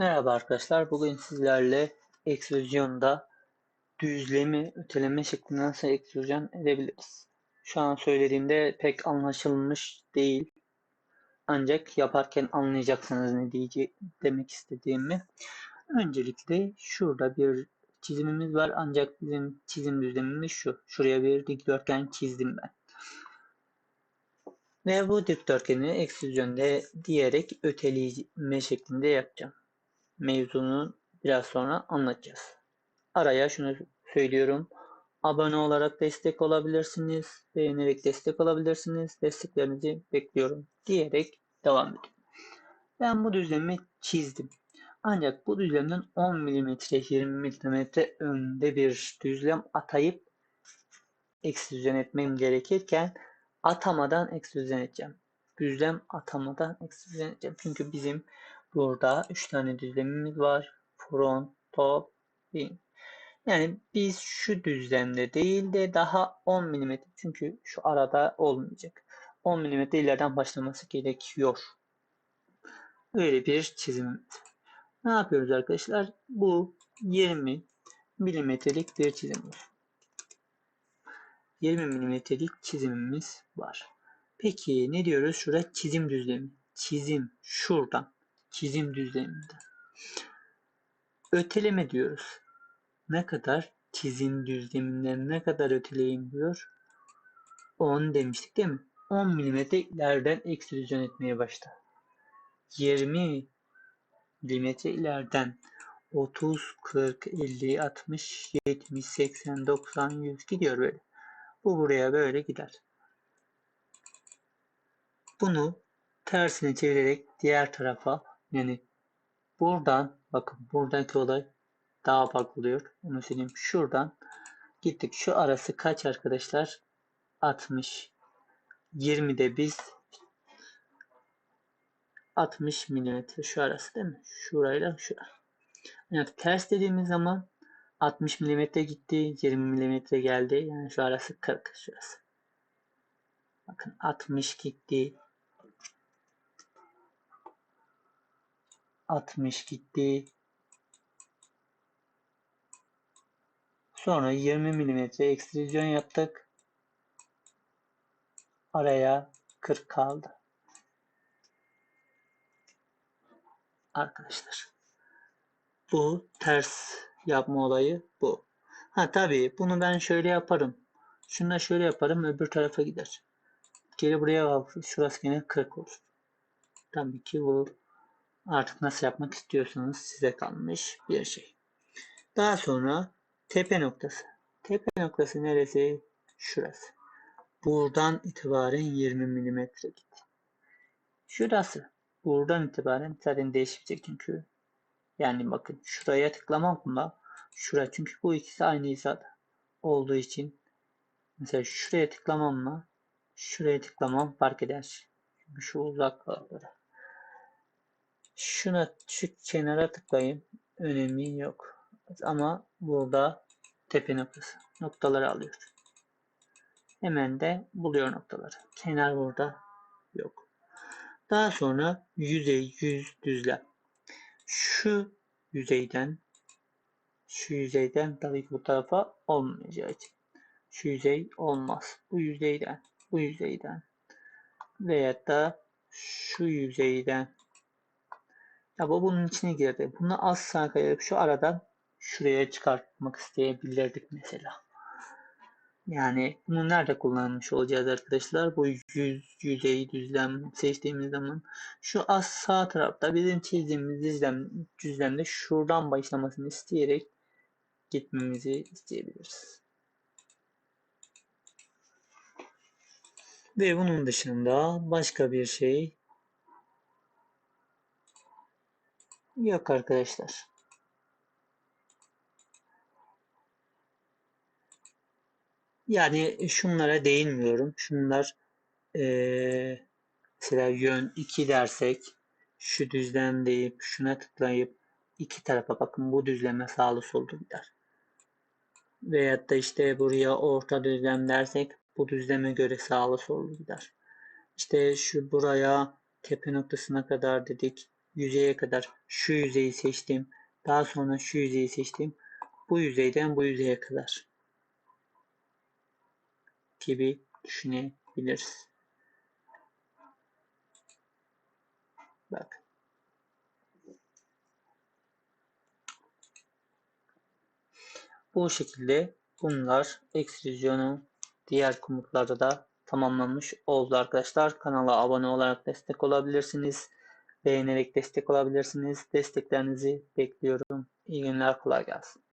Merhaba arkadaşlar. Bugün sizlerle eksplüzyonda düzlemi öteleme şeklinde nasıl eksplüzyon edebiliriz? Şu an söylediğimde pek anlaşılmış değil. Ancak yaparken anlayacaksınız ne diyece demek istediğimi. Öncelikle şurada bir çizimimiz var. Ancak bizim çizim düzlemimiz şu. Şuraya bir dikdörtgen çizdim ben. Ve bu dikdörtgeni eksplüzyonda diyerek öteleme şeklinde yapacağım mevzunu biraz sonra anlatacağız. Araya şunu söylüyorum. Abone olarak destek olabilirsiniz. Beğenerek destek olabilirsiniz. Desteklerinizi bekliyorum diyerek devam edin. Ben bu düzlemi çizdim. Ancak bu düzlemden 10 mm 20 mm önde bir düzlem atayıp ekstrüzyon etmem gerekirken atamadan ekstrüzyon edeceğim. Düzlem atamadan ekstrüzyon edeceğim. Çünkü bizim Burada 3 tane düzlemimiz var. Front, top, wing. Yani biz şu düzlemde değil de daha 10 mm çünkü şu arada olmayacak. 10 mm ileriden başlaması gerekiyor. Böyle bir çizimimiz. Ne yapıyoruz arkadaşlar? Bu 20 milimetrelik bir çizimimiz. 20 milimetrelik çizimimiz var. Peki ne diyoruz? Şurada çizim düzlemi. Çizim şuradan çizim düzleminde. Öteleme diyoruz. Ne kadar çizim düzleminden ne kadar öteleyim diyor. 10 demiştik değil mi? 10 mm ileriden ekstrüzyon etmeye başla. 20 mm ileriden 30, 40, 50, 60, 70, 80, 90, 100 gidiyor böyle. Bu buraya böyle gider. Bunu tersine çevirerek diğer tarafa yani buradan bakın buradaki olay daha farklı oluyor. Onu söyleyeyim. Şuradan gittik. Şu arası kaç arkadaşlar? 60. 20'de biz 60 milimetre şu arası değil mi? Şurayla şura. Yani ters dediğimiz zaman 60 milimetre gitti. 20 milimetre geldi. Yani şu arası 40 şurası. Bakın 60 gitti. 60 gitti. Sonra 20 mm ekstrüzyon yaptık. Araya 40 kaldı. Arkadaşlar. Bu ters yapma olayı bu. Ha tabii bunu ben şöyle yaparım. Şunu da şöyle yaparım öbür tarafa gider. Geri buraya şurası yine 40 olur. Tabii ki bu Artık nasıl yapmak istiyorsanız size kalmış bir şey. Daha sonra tepe noktası. Tepe noktası neresi? Şurası. Buradan itibaren 20 mm git. Şurası. Buradan itibaren zaten değişecek çünkü. Yani bakın şuraya tıklamamla şura çünkü bu ikisi aynı hizada olduğu için mesela şuraya tıklamamla şuraya tıklamam fark eder. Çünkü şu uzaklıkları. Şuna şu kenara tıklayayım. Önemi yok. Ama burada tepe noktası. Noktaları alıyor. Hemen de buluyor noktaları. Kenar burada yok. Daha sonra yüzey yüz düzlem. Şu yüzeyden şu yüzeyden tabii ki bu tarafa olmayacağı için. Şu yüzey olmaz. Bu yüzeyden, bu yüzeyden veyahut da şu yüzeyden ya bu bunun içine girdi. Bunu az sağa kayıp şu aradan şuraya çıkartmak isteyebilirdik mesela. Yani bunu nerede kullanmış olacağız arkadaşlar? Bu yüz yüzeyi düzlem seçtiğimiz zaman şu az sağ tarafta bizim çizdiğimiz düzlem, düzlemde şuradan başlamasını isteyerek gitmemizi isteyebiliriz. Ve bunun dışında başka bir şey Yok arkadaşlar. Yani şunlara değinmiyorum. Şunlar ee, mesela yön 2 dersek şu düzlem deyip şuna tıklayıp iki tarafa bakın bu düzleme sağlı sollu gider. Veyahut da işte buraya orta düzlem dersek bu düzleme göre sağlı sollu gider. İşte şu buraya tepe noktasına kadar dedik. Yüzeye kadar şu yüzeyi seçtim. Daha sonra şu yüzeyi seçtim. Bu yüzeyden bu yüzeye kadar gibi düşünebiliriz. Bak. Bu şekilde bunlar ekstrüzyonu diğer komutlarda da tamamlanmış oldu arkadaşlar. Kanala abone olarak destek olabilirsiniz. Beğenerek destek olabilirsiniz. Desteklerinizi bekliyorum. İyi günler, kolay gelsin.